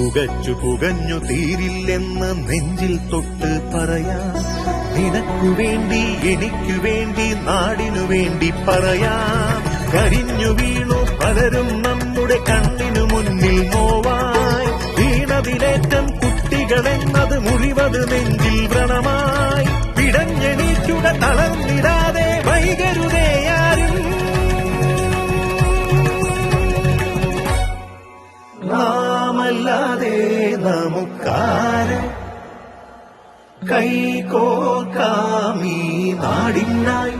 പുകച്ചു പുകഞ്ഞു തീരില്ലെന്ന് നെഞ്ചിൽ തൊട്ട് പറയാം. നിനക്കു വേണ്ടി എനിക്കു വേണ്ടി നാടിനു വേണ്ടി പറയാം. കരിഞ്ഞു വീണു പലരും നമ്മുടെ കണ്ണിനു മുന്നിൽ നോവായി വീണതിലേറ്റം കുട്ടികളെന്നത് മുറിവത് നെഞ്ചിൽ വ്രണമായി. പിടഞ്ഞെണീറ്റുട തളർന്നിടാതെ നാമല്ലാതെ നമുക്കാര് കൈകോർക്കാമീ നാടിനായി.